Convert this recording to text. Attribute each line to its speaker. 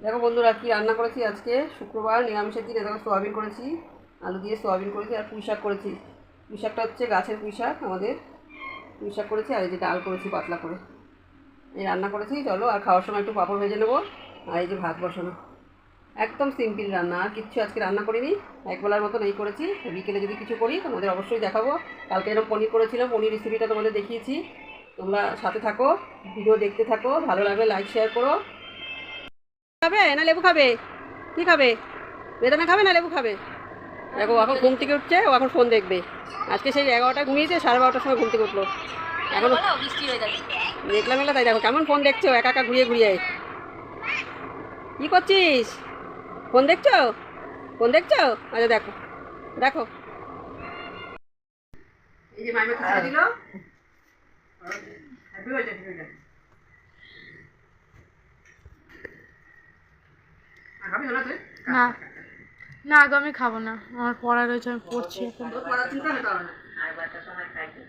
Speaker 1: দেখো বন্ধুরা কি রান্না করেছি আজকে? শুক্রবার নিরামিষের দিন দেখো সোয়াবিন করেছি, আলু দিয়ে সোয়াবিন করেছি আর পুঁই শাক করেছি। পুঁই শাকটা হচ্ছে গাছের পুঁই শাক আমাদের। পুঁই শাক করেছি আর এই যে ডাল করেছি পাতলা করে। এই রান্না করেছি, চলো আর খাওয়ার সময় একটু পাঁপড় ভেজে নেব আর এই যে ভাত বসানো। একদম সিম্পল রান্না, আর কিচ্ছু আজকে রান্না করিনি। একবেলার মতন এই করেছি। বিকেলে যদি কিছু করি, তোমাদের অবশ্যই দেখাবো। কালকে এরকম পনির করেছিলাম, পনির রেসিপিটা তোমাদের দেখিয়েছি। তোমরা সাথে থাকো, ভিডিও দেখতে থাকো, ভালো লাগলে লাইক শেয়ার করো। খাবে না লেবু খাবে? কি খাবে? বেদানা খাবে না লেবু খাবে? দেখো ও এখন ঘুম থেকে উঠছে ও এখন ফোন দেখবে। আজকে সেই এগারোটা ঘুমিয়েছে সাড়ে বারোটার সময় ঘুম থেকে উঠল। এখন
Speaker 2: বৃষ্টি হয়ে
Speaker 1: দেখলাম এগুলো তাই দেখো কেমন ফোন দেখছ? একা একা ঘুরিয়ে ঘুরিয়ে। কি করছিস? ফোন দেখছ? ফোন দেখছ? আচ্ছা দেখো দেখো। এই যে মাইমা খাওয়া দিল। হ্যাপি হয়ে খাবি না।
Speaker 2: না আমি খাব না। আমার পড়া রয়েছে আমি পড়ছি এখন।
Speaker 1: তোর চিন্তা হতে হবে না? আর একটা সময় খাইতে